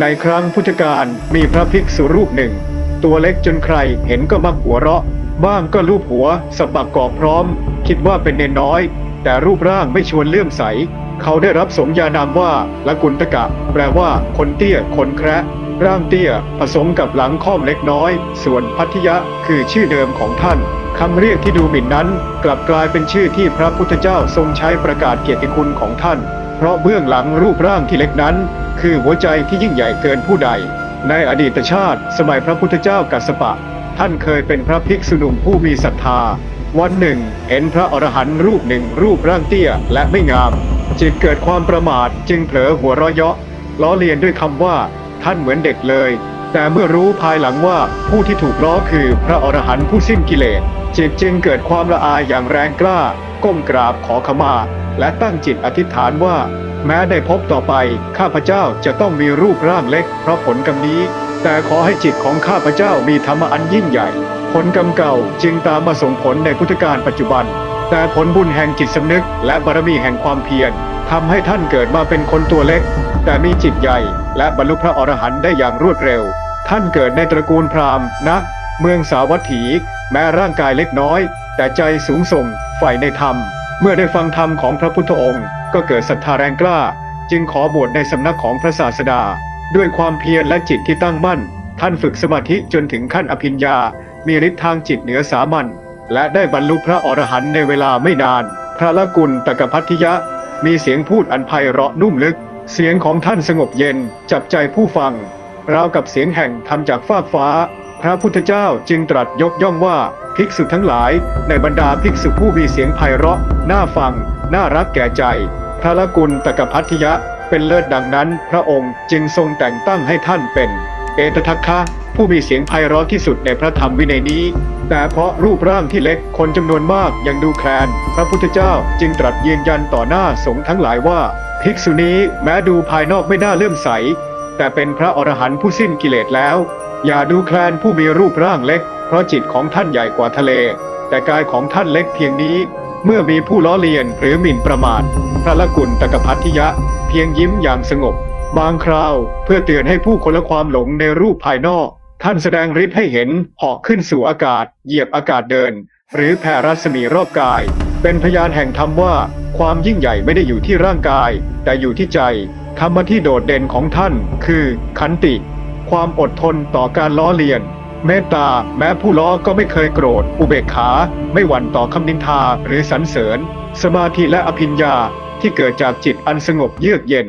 ในครั้งพุทธกาลมีพระภิกษุรูปหนึ่ง ตัวเล็กจนใครเห็นก็มักหัวเราะ บ้างก็ลูบหัวสะบักกอกพร้อม คิดว่าเป็นเนนน้อย แต่รูปร่างไม่ชวนเลื่อมใส เขาได้รับสมญานามว่าละกุณตกะ แปลว่าคนเตี้ยคนแคระร่างเตี้ยผสมกับหลังค่อมเล็กน้อย ส่วนพัทยะคือชื่อเดิมของท่านคำเรียกที่ดูหมิ่นนั้น กลับกลายเป็นชื่อที่พระพุทธเจ้าทรงใช้ประกาศเกียรติคุณของท่าน เพราะเบื้องหลังรูปร่างที่เล็กนั้น คือหัวใจที่ยิ่งใหญ่เกินผู้ใด ในอดีตชาติ สมัยพระพุทธเจ้ากัสสปะ ท่านเคยเป็นพระภิกษุหนุ่มผู้มีศรัทธา วันหนึ่ง เห็นพระอรหันต์รูปหนึ่งรูปร่างเตี้ยและไม่งามจิตเกิดความประมาทจึงเผลอหัวเราะเยาะล้อเลียนด้วยคำว่าท่านเหมือนเด็กเลย แต่เมื่อรู้ภายหลังว่าผู้ที่ถูกล้อคือพระอรหันต์ผู้สิ้นกิเลสจิตจึงเกิดความละอายอย่างแรงกล้า ก้มกราบขอขมา และตั้งจิตอธิษฐานว่า แม้ได้พบต่อไป ข้าพเจ้าจะต้องมีรูปร่างเล็กเพราะผลกรรมนี้ แต่ขอให้จิตของข้าพเจ้ามีธรรมอันยิ่งใหญ่ ผลกรรมเก่าจึงตามมาส่งผลในพุทธกาลปัจจุบัน แต่ผลบุญแห่งจิตสำนึก และบารมีแห่งความเพียรทำให้ท่านเกิดมาเป็นคนตัวเล็ก แต่มีจิตใหญ่ และบรรลุพระอรหันต์ได้อย่างรวดเร็ว ท่านเกิดในตระกูลพราหมณ์นะเมืองสาวัตถี แม้ร่างกายเล็กน้อย แต่ใจสูงส่งใฝ่ในธรรม เมื่อได้ฟังธรรมของพระพุทธองค์ ก็เกิดศรัทธาแรงกล้า จึงขอบวชในสำนักของพระศาสดา ด้วยความเพียรและจิตที่ตั้งมั่น ท่านฝึกสมาธิจนถึงขั้นอภิญญา มีฤทธิ์ทางจิตเหนือสามัญและได้บรรลุพระอรหันต์ในเวลาไม่นาน พระละกุลตกพัทธิยะ มีเสียงพูดอันไพเราะนุ่มลึก เสียงของท่านสงบเย็นจับใจผู้ฟังราวกับเสียงแห่งทำจากฟากฟ้า พระพุทธเจ้าจึงตรัสยกย่องว่าภิกษุทั้งหลาย ในบรรดาภิกษุผู้มีเสียงไพเราะ น่าฟัง น่ารักแก่ใจ พระละกุลตกพัทยะเป็นเลิศดังนั้น พระองค์จึงทรงแต่งตั้งให้ท่านเป็น เอตทัคคะผู้มีเสียงไพเราะที่สุดในพระธรรมวินัยนี้ แต่เพราะรูปร่างที่เล็กคนจำนวนมากยังดูแคลน พระพุทธเจ้าจึงตรัสยืนยันต่อหน้าสงฆ์ทั้งหลายว่า ภิกษุนี้แม้ดูภายนอกไม่น่าเลื่อมใส แต่เป็นพระอรหันต์ผู้สิ้นกิเลสแล้ว อย่าดูแคลนผู้มีรูปร่างเล็ก เพราะจิตของท่านใหญ่กว่าทะเล แต่กายของท่านเล็กเพียงนี้ เมื่อมีผู้ล้อเลียนหรือหมิ่นประมาทพระละกุลตกพัทธิยะ เพียงยิ้มอย่างสงบบางคราวเพื่อเตือนให้ผู้คนละความหลงในรูปภายนอก ท่านแสดงฤทธิ์ให้เห็นเหาะขึ้นสู่อากาศ เหยียบอากาศเดิน หรือแผ่รัศมีรอบกาย เป็นพยานแห่งธรรมว่า ความยิ่งใหญ่ไม่ได้อยู่ที่ร่างกาย แต่อยู่ที่ใจธรรมที่โดดเด่นของท่าน คือขันติ ความอดทนต่อการล้อเลียน เมตตา แม้ผู้ล้อก็ไม่เคยโกรธ อุเบกขา ไม่หวั่นต่อคำนินทาหรือสรรเสริญ สมาธิและอภิญญาที่เกิดจากจิตอันสงบเยือกเย็น